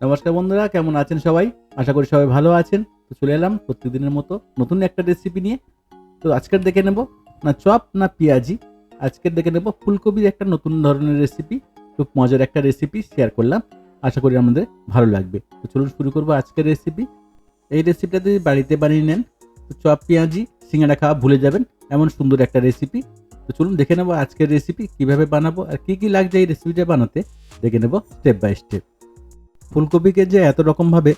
নমস্কার বন্ধুরা, কেমন আছেন সবাই? আশা করি সবাই ভালো আছেন। তো চলে এলাম প্রত্যেকদিনের মতো নতুন একটা রেসিপি নিয়ে। তো আজকের দেখে নেব না চপ, না পেঁয়াজি। আজকের দেখে নেব ফুলকপির একটা নতুন ধরনের রেসিপি খুব মজার একটা রেসিপি শেয়ার করলাম। আশা করি আমাদের ভালো লাগবে। তো চলুন শুরু করব আজকের রেসিপি এই রেসিপিটা যদি বাড়িতে বানিয়ে নেন, তো চপ, পেঁয়াজি, সিঙ্গাড়া খাওয়া ভুলে যাবেন। এমন সুন্দর একটা রেসিপি তো চলুন দেখে নেব আজকের রেসিপি কীভাবে বানাবো আর কি কি লাগছে এই রেসিপিটা বানাতে। দেখে নেব স্টেপ বাই স্টেপ ফুলকপিকে যে এত রকমভাবে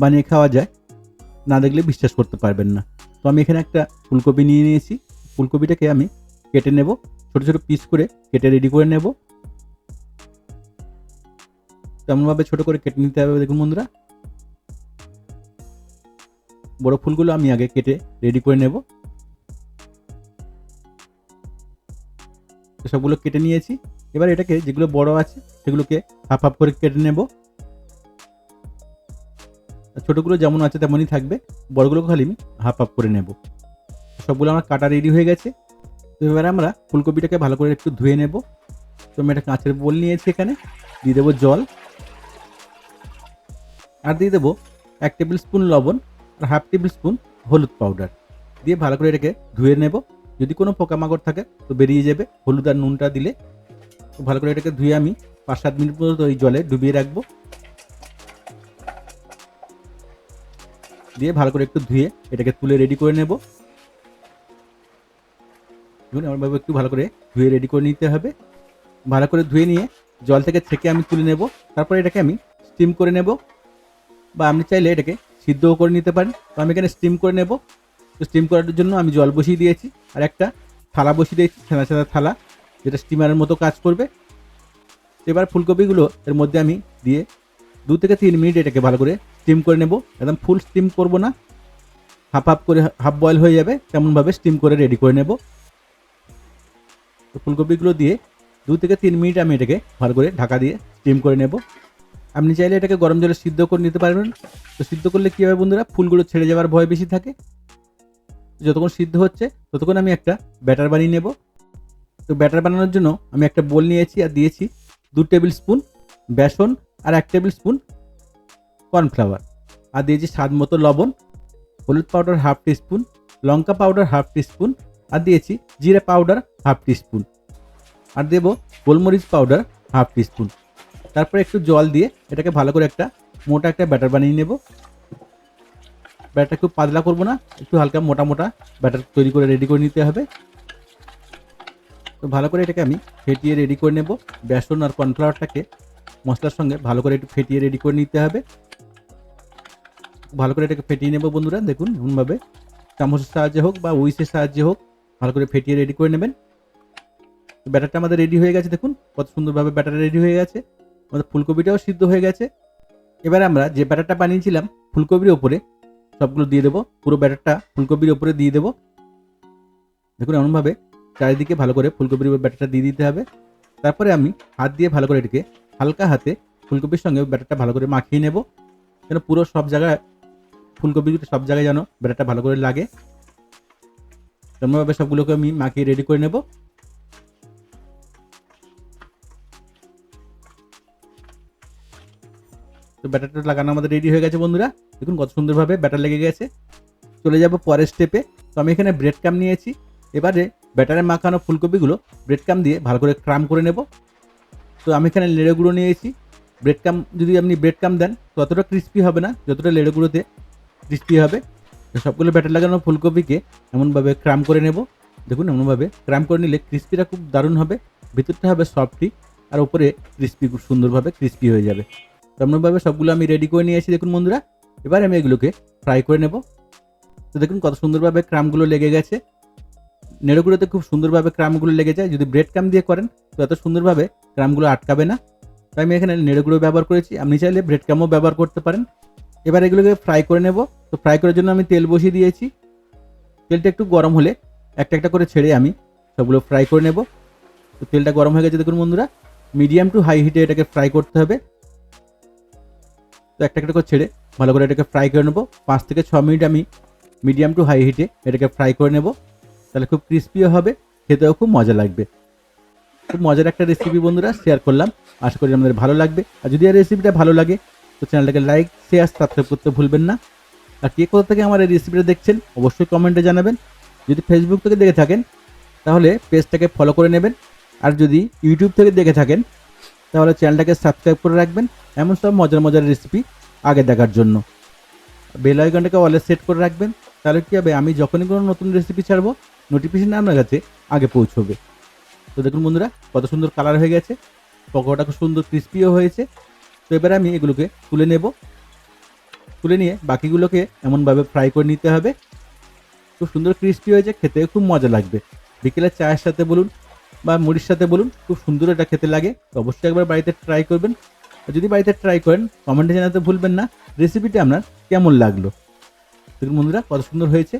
বানিয়ে খাওয়া যায়, না দেখলে বিশ্বাস করতে পারবেন না। তো আমি এখানে একটা ফুলকপি নিয়ে নিয়েছি। ফুলকপিটাকে আমি কেটে নেব, ছোট ছোট পিস করে কেটে রেডি করে নেব। তেমনভাবে ছোট করে কেটে নিতে হবে দেখুন বন্ধুরা। বড় ফুলগুলো আমি আগে কেটে রেডি করে নেব। সবগুলো কেটে নিয়েছি। এবার এটাকে যেগুলো বড় আছে, সেগুলোকে হাফ হাফ করে কেটে নেব। ছোটগুলো যেমন আছে তেমনই থাকবে বড়গুলো খালি আমি হাফ হাফ করে নেব। সবগুলো আমার কাটা রেডি হয়ে গেছে। তো এবারে আমরা ফুলকপিটাকে ভালো করে একটু ধুয়ে নেব। তো আমি একটা কাঁচের বোল নিয়েছি এখানে, দিয়ে দেবো জল। আর দিয়ে দেবো এক টেবিল স্পুন লবণ আর হাফ টেবিল স্পুন হলুদ পাউডার দিয়ে ভালো করে এটাকে ধুয়ে নেব। যদি কোনো পোকামাকড় থাকে তো বেরিয়ে যাবে, হলুদ আর নুনটা দিলে। তো ভালো করে এটাকে ধুয়ে আমি পাঁচ সাত মিনিট পর্যন্ত ওই জলে ডুবিয়ে রাখব। দিয়ে ভালো করে একটু ধুয়ে এটাকে তুলে রেডি করে নেব। দেখুন এমনভাবে একটু ভালো করে ধুয়ে রেডি করে নিতে হবে। ভালো করে ধুয়ে নিয়ে জল থেকে ছেঁকে আমি তুলে নেব। তারপরে এটাকে আমি স্টিম করে নেব। বা আপনি চাইলে এটাকে সিদ্ধও করে নিতে পারেন। তো আমি এখানে স্টিম করে নেব। তো স্টিম করার জন্য আমি জল বসিয়ে দিয়েছি। আর একটা থালা বসিয়ে দিয়েছি ছেঁড়া ছেঁড়া থালা, যেটা স্টিমারের মতো কাজ করবে। এবার ফুলকপিগুলো এর মধ্যে আমি দিয়ে দু থেকে তিন মিনিট এটাকে ভালো করে স্টিম করে নেব। একদম ফুল স্টিম করব না। হাফ হাফ করে হাফ বয়েল হয়ে যাবে, তেমনভাবে স্টিম করে রেডি করে নেব। তো ফুলকপিগুলো দিয়ে দু থেকে তিন মিনিট আমি এটাকে ভালো করে ঢাকা দিয়ে স্টিম করে নেব। আপনি চাইলে এটাকে গরম জলে সিদ্ধ করে নিতে পারবেন। তো সিদ্ধ করলে কী হবে বন্ধুরা? ফুলগুলো ছেড়ে যাওয়ার ভয় বেশি থাকে। যতক্ষণ সিদ্ধ হচ্ছে, ততক্ষণ আমি একটা ব্যাটার বানিয়ে নেব। তো ব্যাটার বানানোর জন্য আমি একটা বোল নিয়েছি আর দিয়েছি দু টেবিল স্পুন বেসন আর এক টেবিল স্পুন কর্নফ্লাওয়ার। আর দিয়েছি স্বাদ মতো লবণ, হলুদ পাউডার হাফ টিস্পুন লঙ্কা পাউডার হাফ টিস্পুন আর দিয়েছি জিরে পাউডার হাফ টিস্পুন আর দেবো গোলমরিচ পাউডার হাফ টিস্পুন তারপরে একটু জল দিয়ে এটাকে ভালো করে একটা মোটা একটা ব্যাটার বানিয়ে নেব। ব্যাটার খুব পাতলা করব না, একটু হালকা মোটা মোটা ব্যাটার তৈরি করে রেডি করে নিতে হবে। তো ভালো করে এটাকে আমি ফেটিয়ে রেডি করে নেব। বেসন আর কর্নফ্লাওয়ারটাকে মশলার সঙ্গে ভালো করে একটু ফেটিয়ে রেডি করে নিতে হবে। ভালো করে এটাকে ফেটিয়ে নেব বন্ধুরা, দেখুন এমনভাবে। চামচের সাহায্যে হোক বা উইসের সাহায্যে হোক, ভালো করে ফেটিয়ে রেডি করে নেবেন। ব্যাটারটা আমাদের রেডি হয়ে গেছে, দেখুন কত সুন্দরভাবে ব্যাটার রেডি হয়ে গেছে। আমাদের ফুলকপিটাও সিদ্ধ হয়ে গেছে। এবার আমরা যে ব্যাটারটা বানিয়েছিলাম, ফুলকপির ওপরে সবগুলো দিয়ে দেবো, পুরো ব্যাটারটা ফুলকপির ওপরে দিয়ে দেবো। দেখুন এমনভাবে চারিদিকে ভালো করে ফুলকপির ব্যাটারটা দিয়ে দিতে হবে। তারপরে আমি হাত দিয়ে ভালো করে এটাকে হালকা হাতে ফুলকপির সঙ্গে ব্যাটারটা ভালো করে মাখিয়ে নেব। যেন পুরো সব জায়গায়, ফুলকপি সব জায়গায় যেন ব্যাটারটা ভালো করে লাগে। তেমনভাবে সবগুলোকে আমি মাখিয়ে রেডি করে নেব। তো ব্যাটারটা লাগানো আমাদের রেডি হয়ে গেছে বন্ধুরা। দেখুন কত সুন্দরভাবে ব্যাটার লেগে গেছে। চলে যাব পরের স্টেপে তো আমি এখানে ব্রেড কাম নিয়েছি। এবারে ব্যাটারে মাখানো ফুলকপিগুলো ব্রেড কাম দিয়ে ভালো করে ক্রাম করে নেব। তো আমি এখানে লেড়ে গুঁড়ো নিয়েছি ব্রেড কাম যদি আপনি ব্রেড কাম দেন তো অতটা ক্রিস্পি হবে না, যতটা লেড়ে গুঁড়োতে ক্রিস্পি হবে। তো সবগুলো ব্যাটার লাগানো ফুলকপিকে এমনভাবে ক্রাম করে নেব। দেখুন, এমনভাবে ক্রাম করে নিলে ক্রিস্পিটা খুব দারুণ হবে, ভিতরটা হবে সফটি আর উপরে ক্রিস্পি খুব সুন্দরভাবে ক্রিস্পি হয়ে যাবে। তেমনভাবে সবগুলো আমি রেডি করে নিয়ে নিয়েছি দেখুন বন্ধুরা। এবার আমি এগুলোকে ফ্রাই করে নেব। তো দেখুন কত সুন্দরভাবে ক্রামগুলো লেগে গেছে। নেড়োগুলোতে খুব সুন্দরভাবে ক্রামগুলো লেগে যায়। যদি ব্রেড ক্রাম দিয়ে করেন, তো এত সুন্দরভাবে ক্রামগুলো আটকাবে না। তাই আমি এখানে নেড়োগুলো ব্যবহার করেছি। আপনি চাইলে ব্রেড ক্রামও ব্যবহার করতে পারেন। এবার এগুলোকে ফ্রাই করে নেব। তো ফ্রাই করার জন্য আমি তেল বসিয়ে দিয়েছি। তেলটা একটু গরম হলে একটা একটা করে ছেড়ে আমি সবগুলো ফ্রাই করে নেব। তো তেলটা গরম হয়ে গেছে দেখুন বন্ধুরা। মিডিয়াম টু হাই হিটে এটাকে ফ্রাই করতে হবে। তো একটা একটা করে ছেড়ে ভালো করে এটাকে ফ্রাই করে নেব। পাঁচ থেকে ছ মিনিট আমি মিডিয়াম টু হাই হিটে এটাকে ফ্রাই করে নেব। তাহলে খুব ক্রিস্পিও হবে, খেতেও খুব মজা লাগবে। খুব মজার একটা রেসিপি বন্ধুরা শেয়ার করলাম। আশা করি আমাদের ভালো লাগবে। আর যদি এই রেসিপিটা ভালো লাগে, তো চ্যানেলটাকে লাইক শেয়ার সাবস্ক্রাইব করতে ভুলবেন না। আর কে কোথা থেকে আমার এই রেসিপিটা দেখছেন, অবশ্যই কমেন্টে জানাবেন। যদি ফেসবুক থেকে দেখে থাকেন, তাহলে পেজটাকে ফলো করে নেবেন। আর যদি ইউটিউব থেকে দেখে থাকেন, তাহলে চ্যানেলটাকে সাবস্ক্রাইব করে রাখবেন। এমন সব মজার মজার রেসিপি আগে দেখার জন্য। বেল আইকনটাকে সেট করে রাখবেন। তাহলে কী হবে, আমি যখনই কোনো নতুন রেসিপি ছাড়বো নোটিফিকেশন আপনার কাছে আগে পৌঁছবে। তো দেখুন বন্ধুরা, কত সুন্দর কালার হয়ে গেছে, পকোড়াটা খুব সুন্দর ক্রিস্পিও হয়েছে। তো এবারে আমি এগুলোকে তুলে নেব। তুলে নিয়ে বাকিগুলোকে এমনভাবে ফ্রাই করে নিতে হবে। খুব সুন্দর ক্রিস্পি হয়েছে খেতে খুব মজা লাগবে। বিকেলে চায়ের সাথে বলুন বা মুড়ির সাথে বলুন, খুব সুন্দর এটা খেতে লাগে। তো অবশ্যই একবার বাড়িতে ট্রাই করবেন। যদি বাড়িতে ট্রাই করেন কমেন্টে জানাতে ভুলবেন না। রেসিপিটা আপনার কেমন লাগল? দেখুন বন্ধুরা, কত সুন্দর হয়েছে।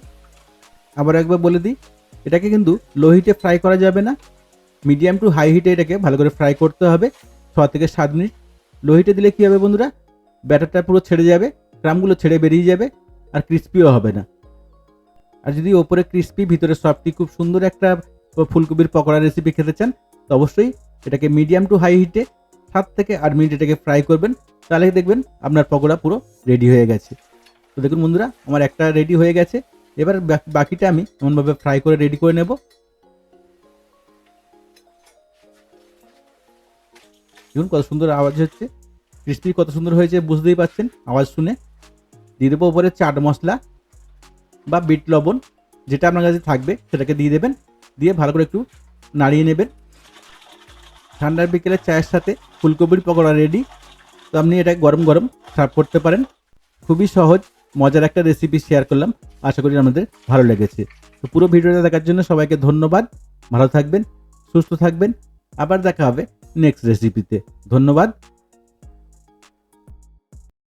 আবার একবার বলে দিই এটাকে কিন্তু লো হিটে ফ্রাই করা যাবে না। মিডিয়াম টু হাই হিটে এটাকে ভালো করে ফ্রাই করতে হবে। ছ থেকে সাত মিনিট। লো হিটে দিলে কী হবে বন্ধুরা? ব্যাটারটা পুরো ছেড়ে যাবে ক্রামগুলো ছেড়ে বেরিয়ে যাবে আর ক্রিস্পিও হবে না। আর যদি ওপরে ক্রিস্পি ভিতরে সফটি খুব সুন্দর একটা ফুলকপির পকোড়া রেসিপি খেতে চান, তো অবশ্যই এটাকে মিডিয়াম টু হাই হিটে সাত থেকে আট মিনিট এটাকে ফ্রাই করবেন। তাহলে দেখবেন আপনার পকোড়া পুরো রেডি হয়ে গেছে। তো দেখুন বন্ধুরা, আমার একটা রেডি হয়ে গেছে। এবার বাকিটা আমি এমনভাবে ফ্রাই করে রেডি করে নেব। দেখুন কত সুন্দর আওয়াজ হচ্ছে। ক্রিস্পি কত সুন্দর হয়েছে, বুঝতেই পারছেন আওয়াজ শুনে। দিয়ে দেবো উপরে চাট মশলা বা বিট লবণ, যেটা আপনার কাছে থাকবে, সেটাকে দিয়ে দেবেন। দিয়ে ভালো করে একটু নাড়িয়ে নেবেন। ঠান্ডার বিকেলে চায়ের সাথে ফুলকপির পকোড়া রেডি তো আপনি এটা গরম গরম সার্ভ করতে পারেন। খুবই সহজ। মজার একটা রেসিপি শেয়ার করলাম। আশা করি আমাদের ভালো লেগেছে। তো পুরো ভিডিওটা দেখার জন্য সবাইকে ধন্যবাদ। ভালো থাকবেন, সুস্থ থাকবেন। আবার দেখা হবে নেক্সট রেসিপিতে ধন্যবাদ।